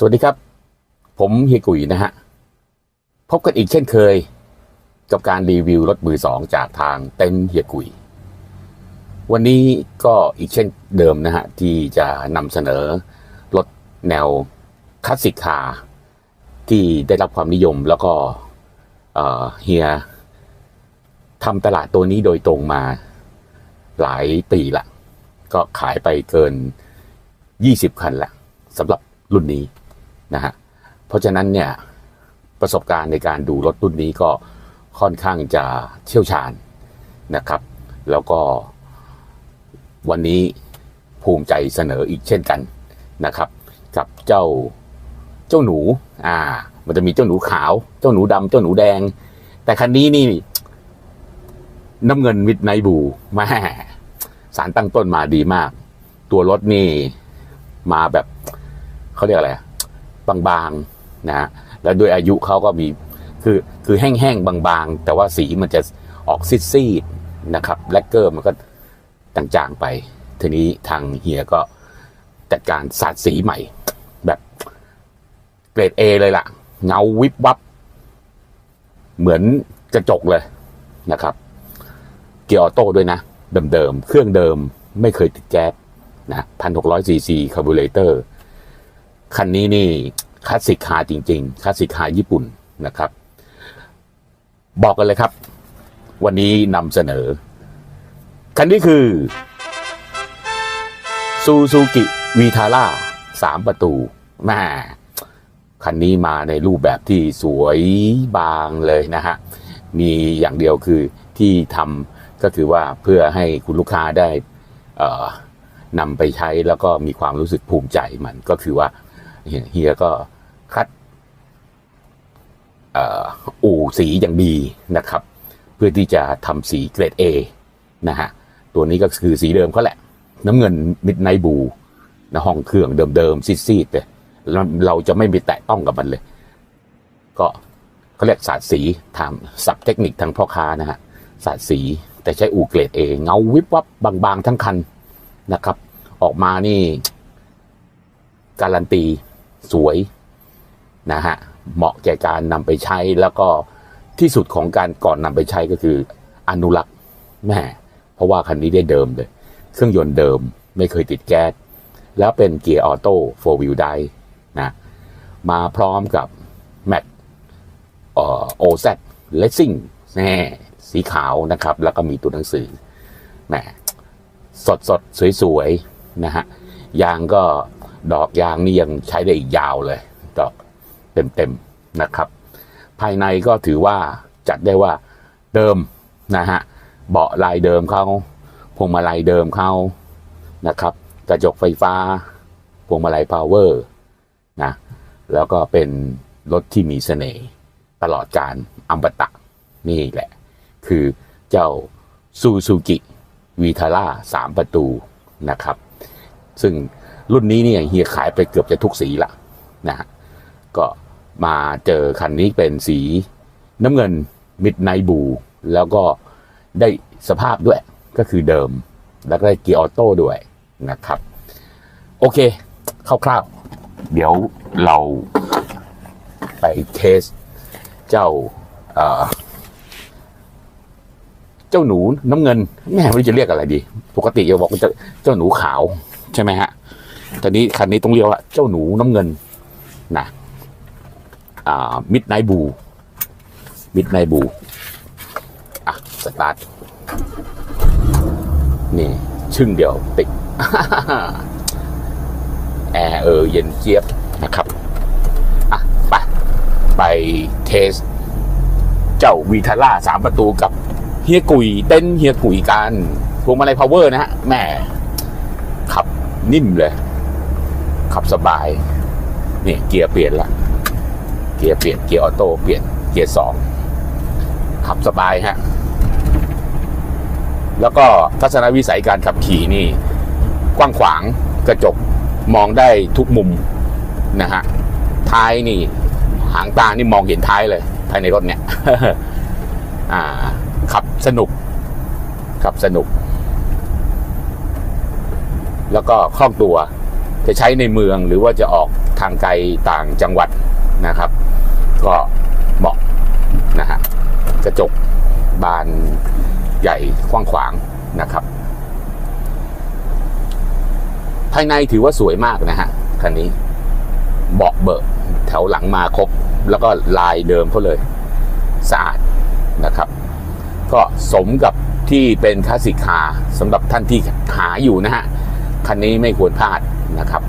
สวัสดีครับ ผมเฮียกุยนะฮะ พบกันอีกเช่นเคย กับการรีวิวรถมือสองจากทางเต็นเฮียกุย วันนี้ก็อีกเช่นเดิมนะฮะ ที่จะนำเสนอรถแนวคลาสสิกคาที่ได้รับความนิยมแล้วก็เอ่อเฮียทำตลาดตัวนี้โดยตรงมาหลายปีละ ก็ขายไปเกิน 20 คันละสำหรับรุ่นนี้ นะฮะเพราะฉะนั้นเนี่ยประสบการณ์ในการดูรถรุ่นนี้ก็ค่อนข้างจะเชี่ยวชาญนะครับ แล้วก็วันนี้ภูมิใจเสนออีกเช่นกันนะครับ กับเจ้าเจ้าหนูอ่า มันจะมีเจ้าหนูขาว เจ้าหนูดำเจ้าหนูแดง แต่คันนี้นี่ น้ำเงินมิดไนบูแม่สารตั้งต้นมาดีมาก ตัวรถนี่มาแบบเขาเรียกอะไร บางๆนะฮะแล้วด้วยอายุเขาก็มีคือคือแห้งๆบางๆ แต่ว่าสีมันจะออกซีดๆนะครับแลกเกอร์มันก็จางๆไป ทีนี้ทางเฮียก็จัดการสาดสีใหม่ แบบเกรด A เลยล่ะ เงาวิบวับ เหมือนกระจกเลยนะครับ เกียร์ออโต้ด้วยนะ เดิมๆ เครื่องเดิมไม่เคยติดแก๊สนะพันหกร้อยซีซีคาร์บูเรเตอร์ คันนี้นี่คลาสสิกคาจริง ๆคลาสสิกคาญี่ปุ่นนะครับ บอกกันเลยครับ วันนี้นำเสนอ คันนี้คือซูซูกิวีทาร่าสามประตูแม่คันนี้มาในรูปแบบที่สวยบางเลยนะฮะ มีอย่างเดียวคือที่ทำก็คือว่าเพื่อให้คุณลูกค้าได้นำไปใช้แล้วก็มีความรู้สึกภูมิใจมันก็คือว่า เฮียก็คัดอู่สีอย่างดีนะครับ เพื่อที่จะทำสีเกรด A นะฮะตัวนี้ก็คือสีเดิมเขาแหละ น้ำเงินมิดไนบูนะห้องเครื่องเดิมๆซีดๆเลยเราเราจะไม่ไปแตะต้องกับมันเลย ก็เขาเรียกศาสตร์สีทำสับเทคนิคทางพ่อค้านะฮะศาสตร์สีแต่ใช้อู่เกรด A เงาวิบวับบางๆ ทั้งคันนะครับ ออกมานี่ การันตี สวยนะฮะเหมาะแก่การนำไปใช้แล้วก็ที่สุดของการก่อนนำไปใช้ก็คืออนุรักษ์แม่เพราะว่าคันนี้ได้เดิมเลย เครื่องยนต์เดิมไม่เคยติดแก๊สแล้วเป็นเกียร์ออโต้โฟร์วิลได้นะมาพร้อมกับแม็กโอเซเลสซิ่งแน่สีขาวนะครับ แล้วก็มีตัวหนังสือแหมสดสดสวยๆนะฮะยางก็ ดอกยางนี่ยังใช้ได้อีกยาวเลย ดอกเต็มๆนะครับ ภายในก็ถือว่าจัดได้ว่าเดิมนะฮะเบาะลายเดิมเขาพวงมาลัยเดิมเขานะครับ กระจกไฟฟ้า พวงมาลัยพาวเวอร์นะแล้วก็เป็นรถที่มีเสน่ห์ตลอดการอัมบตะนี่แหละ คือเจ้าซูซูกิวีทาร่าสามประตูนะครับ ซึ่ง รุ่นนี้เนี่ยเฮียขายไปเกือบจะทุกสีละนะฮะก็มาเจอคันนี้เป็นสีน้ำเงินมิดไนบู แล้วก็ได้สภาพด้วยก็คือเดิม แล้วก็ได้เกียร์ออโต้ด้วยนะครับ โอเคคร่าวๆ เดี๋ยวเราไปเทสเจ้าเจ้าหนูน้ำเงินแม่ไม่รู้จะเรียกอะไรดี ปกติจะบอกว่าเจ้าหนูขาวใช่ไหมฮะ ตอนนี้คันนี้ต้องเรียกว่าเจ้าหนูน้ำเงินนะอ่ามิดไนบูมิดไนบูอะสตาร์ทนี่ชึ่งเดียวติดแอร์เออเย็นเจี๊ยบนะครับอะไปไปเทส เจ้าวีทาร่าสามประตูกับเฮียกุยเต้นเฮียกุยกันพวงมาลัยพาวเวอร์นะฮะแม่ขับนิ่มเลย ขับสบายนี่เกียร์เปลี่ยนละเกียร์เปลี่ยนเกียร์ออโต้เปลี่ยนเกียร์สองขับสบายฮะแล้วก็ทัศนวิสัยการขับขี่นี่ กว้างขวางกระจกมองได้ทุกมุมนะฮะท้ายนี่ หางตานี่มองเห็นท้ายเลย ภายในรถเนี่ยขับสนุก ขับสนุก แล้วก็คล่องตัว จะใช้ในเมืองหรือว่าจะออกทางไกลต่างจังหวัดนะครับ ก็เหมาะนะฮะกระจกบานใหญ่กว้างขวางนะครับ ภายในถือว่าสวยมากนะฮะคันนี้เบาะเบิกแถวหลังมาครบ แล้วก็ลายเดิมเขาเลยสะอาดนะครับ ก็สมกับที่เป็นคลาสสิกคาสำหรับท่านที่หาอยู่นะฮะ คันนี้ไม่ควรพลาด นะครับ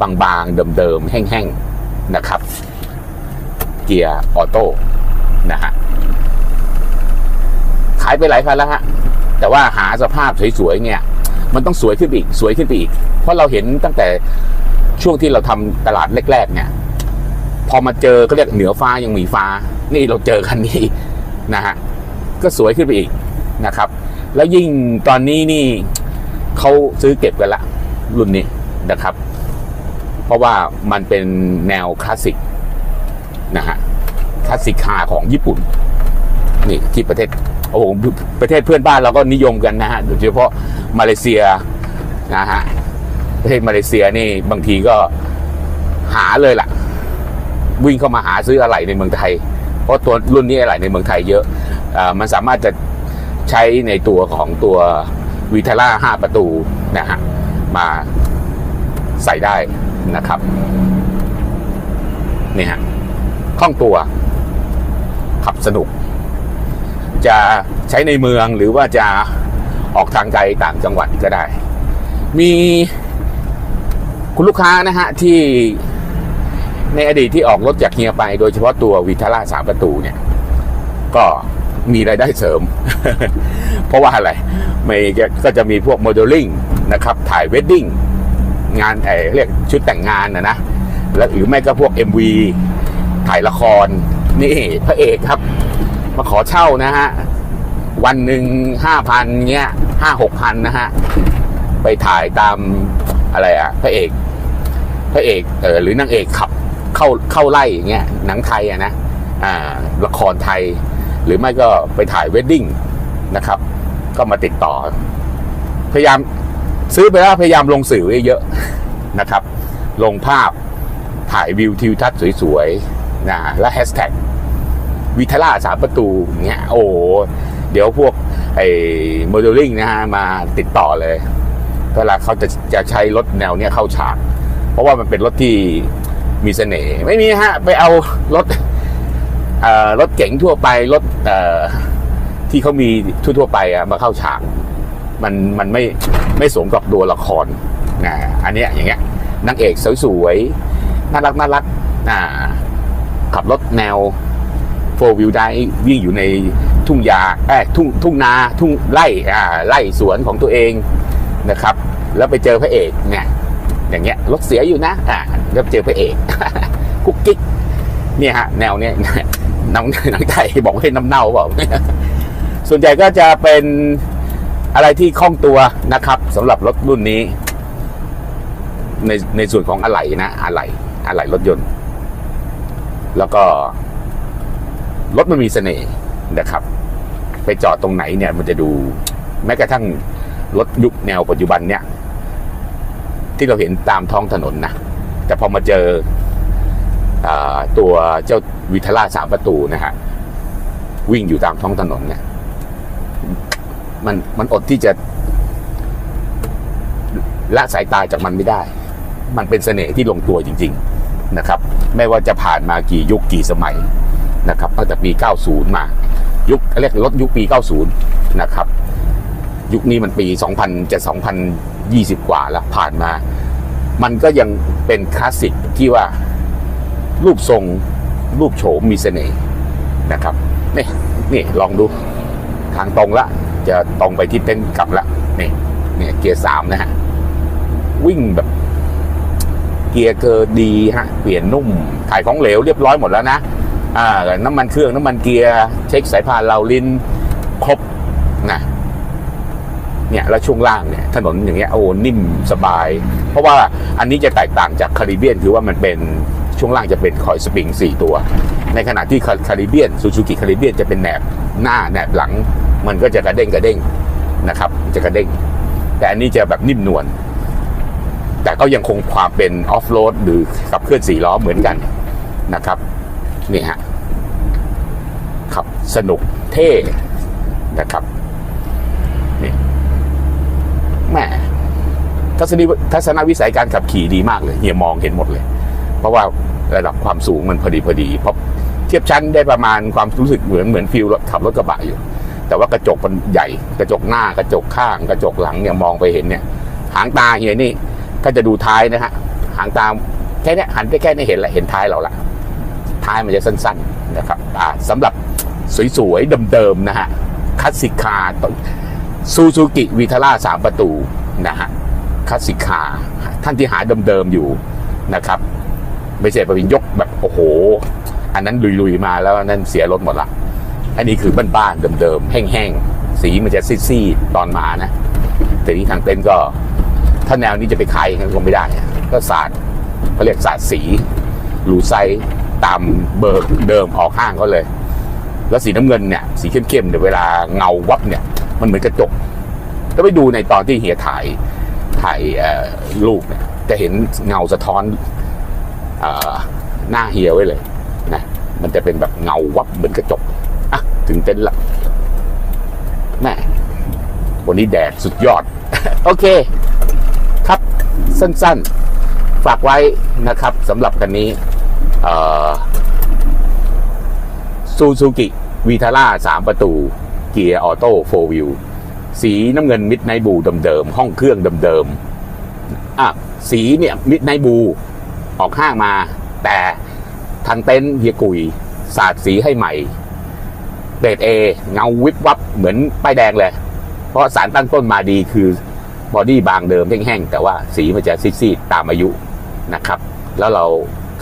บางๆเดิมๆแห้งๆนะครับ เกียร์ออโต้นะฮะขายไปหลายคันแล้วฮะแต่ว่าหาสภาพสวยๆเนี่ย มันต้องสวยขึ้นไปอีก สวยขึ้นไปอีก เพราะเราเห็นตั้งแต่ช่วงที่เราทำตลาดแรกๆ เนี่ย พอมาเจอก็เรียกเหนือฟ้ายังมีฟ้า นี่เราเจอคันนี้นะฮะก็สวยขึ้นไปอีกนะครับ แล้วยิ่งตอนนี้นี่เขาซื้อเก็บกันละ รุ่นนี้ นะครับ เพราะว่ามันเป็นแนวคลาสสิกนะฮะคลาสสิกคาของญี่ปุ่น นี่ที่ประเทศโอ้โหประเทศเพื่อนบ้านเราก็นิยมกันนะฮะโดยเฉพาะมาเลเซียนะฮะประเทศมาเลเซียนี่บางทีก็หาเลยล่ะ วิ่งเข้ามาหาซื้ออะไรในเมืองไทย เพราะตัวรุ่นนี้อะไรในเมืองไทยเยอะอมันสามารถจะใช้ในตัวของตัววีทาร่าห้าประตูนะฮะมา ใส่ได้นะครับนี่ฮะคล่องตัว ขับสนุก จะใช้ในเมืองหรือว่าจะออกทางไกลต่างจังหวัดก็ได้ มีคุณลูกค้านะฮะ ที่ในอดีตที่ออกรถจากเฮียไป โดยเฉพาะตัววิทาร่าสามประตูเนี่ย ก็มีรายได้เสริม เพราะว่าอะไรไม่ก็จะมีพวกโมเดลลิ่งนะครับ ถ่ายเวดดิ้ง งานไอเรียกชุดแต่งงานนะนะแล้วหรือไม่ก็พวก MV ถ่ายละคร นี่พระเอกครับ มาขอเช่านะฮะ วันหนึ่งห้าพันเงี้ยห้าหกพันนะฮะ ไปถ่ายตามอะไรอะพระเอก พระเอกเออหรือนางเอกขับเข้าเข้าไล่อย่างเงี้ยหนังไทยอะนะอ่าละครไทย หรือไม่ก็ไปถ่ายเวดดิ้งนะครับ ก็มาติดต่อ พยายาม ซื้อไปแล้วพยายามลงสื่อเยอะนะครับ ลงภาพถ่ายวิวทิวทัศน์สวยๆนะและแฮชแท็กวิทล่าสามประตูเงี้ยโอ้โหเดี๋ยวพวกไอ้โมเดลลิ่งนะฮะมาติดต่อเลยเวลาเขาจะจะใช้รถแนวเนี้ยเข้าฉาก เพราะว่ามันเป็นรถที่มีเสน่ห์ไม่มีฮะ ไปเอารถเอ่อรถเก๋งทั่วไป รถที่เขามีทั่วๆไปอะมาเข้าฉาก มันมันไม่ไม่สมกับตัวละครนะอันเนี้ยอย่างเงี้ยนางเอกสวยๆน่ารักน่ารักอ่าขับรถแนวโฟวิวได้วิ่งอยู่ในทุ่งยาเอ้ทุ่งทุ่งนาทุ่งไร่อ่าไร่สวนของตัวเองนะครับ แล้วไปเจอพระเอกเนี่ยอย่างเงี้ยรถเสียอยู่นะอ่าแล้วเจอพระเอกกุ๊กกิ๊กเนี่ยฮะแนวเนี้ยน้องน้องไทยบอกให้น้ำเน่าเปล่าส่วนใหญ่ก็จะเป็น อะไรที่คล่องตัวนะครับสำหรับรถรุ่นนี้ ในในส่วนของอะไหล่นะอะไหล่อะไหล่รถยนต์ แล้วก็ รถมันมีเสน่ห์นะครับ ไปจอดตรงไหนเนี่ย มันจะดู แม้กระทั่งรถยุคแนวปัจจุบันเนี่ย ที่เราเห็นตามท้องถนนนะ แต่พอมาเจออตัวเจ้าวิทล่าสามประตูนะฮะวิ่งอยู่ตามท้องถนนเนี่ย มันมันอดที่จะละสายตาจากมันไม่ได้ มันเป็นเสน่ห์ที่ลงตัวจริง ๆนะครับ ไม่ว่าจะผ่านมากี่ยุคกี่สมัยนะครับตั้งแต่ปี 90 มา ยุคเรียกรถยุคปี 90 นะครับ ยุคนี้มันปี 2000จะ2020 กว่าแล้วผ่านมา มันก็ยังเป็นคลาสสิกที่ว่ารูปทรงรูปโฉมมีเสน่ห์นะครับ นี่นี่ลองดูทางตรงละ จะตรงไปที่เต็นกลับละนี่เนี่ยเกียร์สามนะฮะ วิ่งแบบ เกียร์เกอร์ดีฮะ เปลี่ยนนุ่มถ่ายของเหลวเรียบร้อยหมดแล้วนะอ่าน้ำมันเครื่องน้ำมันเกียร์เช็คสายพานเราลินครบนะเนี่ยแล้วช่วงล่างเนี่ยถนนอย่างเงี้ยโอ้นิ่มสบาย เพราะว่าอันนี้จะแตกต่างจากคาริเบียนคือว่ามันเป็นช่วงล่างจะเป็นคอยสปริง 4 ตัว ในขณะที่คาริเบียนซูซูกิคาริเบียนจะเป็นแหนบหน้าแหนบหลัง มันก็จะกระเด้งกระเด้งนะครับ จะกระเด้ง แต่อันนี้จะแบบนิ่มนวลแต่ก็ยังคงความเป็นออฟโรดหรือขับเคลื่อนสี่ล้อเหมือนกันนะครับนี่ฮะขับสนุกเท่นะครับนี่แม่ทัศนีทัศนวิสัยการขับขี่ดีมากเลยเฮียมองเห็นหมดเลย เพราะว่าระดับความสูงมันพอดีพอดีเพราะเทียบชั้นได้ประมาณความรู้สึกเหมือนเหมือนฟิลขับรถกระบะอยู่ แต่ว่ากระจกมันใหญ่ กระจกหน้ากระจกข้างกระจกหลังเนี่ยมองไปเห็นเนี่ย หางตาเฮียนี่ก็จะดูท้ายนะฮะหางตาแค่นี้หันไปแค่นี้เห็นแหละเห็นท้ายเราละท้ายมันจะสั้น ๆนะครับอ่าสำหรับสวยๆเดิมๆนะฮะคลาสสิกคาซูซูกิวีทาร่าสามประตูนะฮะคลาสสิกคาท่านที่หาเดิมๆอยู่นะครับ ไม่ใช่ประวินยกแบบโอ้โห อันนั้นลุยๆมาแล้วนนั้นเสียรถหมดละ อันนี้คือบ้านๆเดิมๆแห้งๆสีมันจะซีดๆตอนมานะแต่นี้ทางเต็นท์ก็ถ้าแนวนี้จะไปขายอย่างนั้นก็ไม่ได้ ก็สาดเขาเรียกสาดสีรูไซส์ตามเบอร์เดิมออกห้างเขาเลย แล้วสีน้ำเงินเนี่ยสีเข้มๆเดี๋ยวเวลาเงาวับเนี่ย มันเหมือนกระจกถ้าไปดูในตอนที่เฮียถ่ายถ่ายรูปเนี่ยจะเห็นเงาสะท้อนอหน้าเฮียไว้เลยนะมันจะเป็นแบบเงาวับเหมือนกระจก ถึงเต็นท์ละแม่วันนี้แดดสุดยอด โอเค ครับสั้นๆ ฝากไว้นะครับสำหรับกันนี้ซูซูกิวีทาร่าสามประตู เกียร์ออโต้โฟวิวสีน้ำเงินมิดไนบูเดิมๆ ห้องเครื่องเดิมๆอะสีเนี่ยมิดไนบูออกห้างมา แต่ทางเต็นท์เฮียกุยสาดสีให้ใหม่ เกรดเอเงาวิบวับเหมือนป้ายแดงเลย เพราะสารตั้งต้นมาดีคือบอดี้บางเดิมแห้งๆแต่ว่าสีมันจะซีดๆตามอายุนะครับ แล้วเรา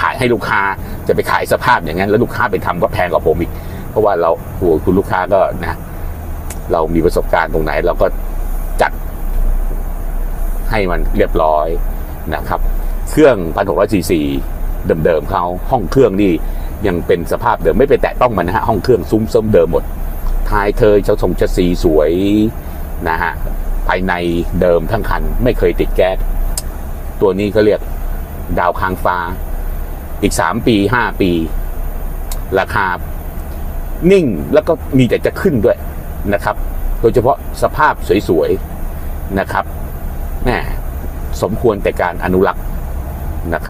ขายให้ลูกค้าจะไปขายสภาพอย่างนั้น แล้วลูกค้าไปทำก็แพงกว่าผมอีก เพราะว่าเราโอ้คุณลูกค้าก็นะ เรามีประสบการณ์ตรงไหน เราก็จัดให้มันเรียบร้อยนะครับ เครื่องพันหกร้อยซีซีเดิมๆเขาห้องเครื่องนี่ ยังเป็นสภาพเดิมไม่ไปแตะต้องมันนะฮะห้องเครื่องซุ้มเสริมเดิมหมดท้ายเธอเจ้าทรงชะซีสวยนะฮะภายในเดิมทั้งคันไม่เคยติดแก๊สตัวนี้ก็เรียกดาวค้างฟ้า อีกสามปีห้าปี ราคานิ่งแล้วก็มีแต่จะขึ้นด้วยนะครับ โดยเฉพาะสภาพสวยๆนะครับแหมสมควรแต่การอนุรักษ์นะครับ